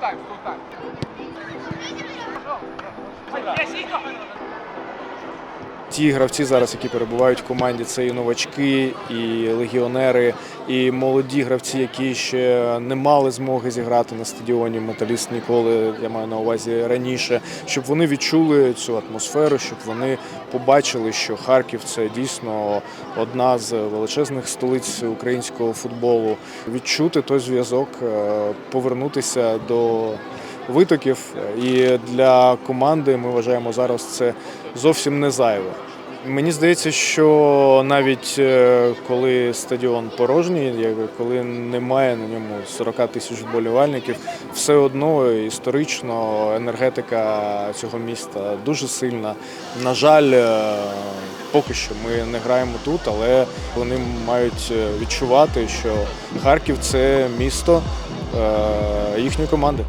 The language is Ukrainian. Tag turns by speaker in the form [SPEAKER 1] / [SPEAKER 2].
[SPEAKER 1] тайм, стоп тайм.
[SPEAKER 2] Ті гравці зараз, які перебувають в команді, це і новачки, і легіонери, і молоді гравці, які ще не мали змоги зіграти на стадіоні Металіст ніколи. Я маю на увазі раніше, щоб вони відчули цю атмосферу, щоб вони побачили, що Харків це дійсно одна з величезних столиць українського футболу. Відчути той зв'язок, е, повернутися до витоків. І для команди ми вважаємо зараз це зовсім не зайве. Мені здається, що навіть е, коли стадіон порожній, коли немає на ньому 40 тисяч вболівальників, все одно історично енергетика цього міста дуже сильна. На жаль, е, поки що ми не граємо тут, але вони мають е, відчувати, що Харків це місто їхньої команди.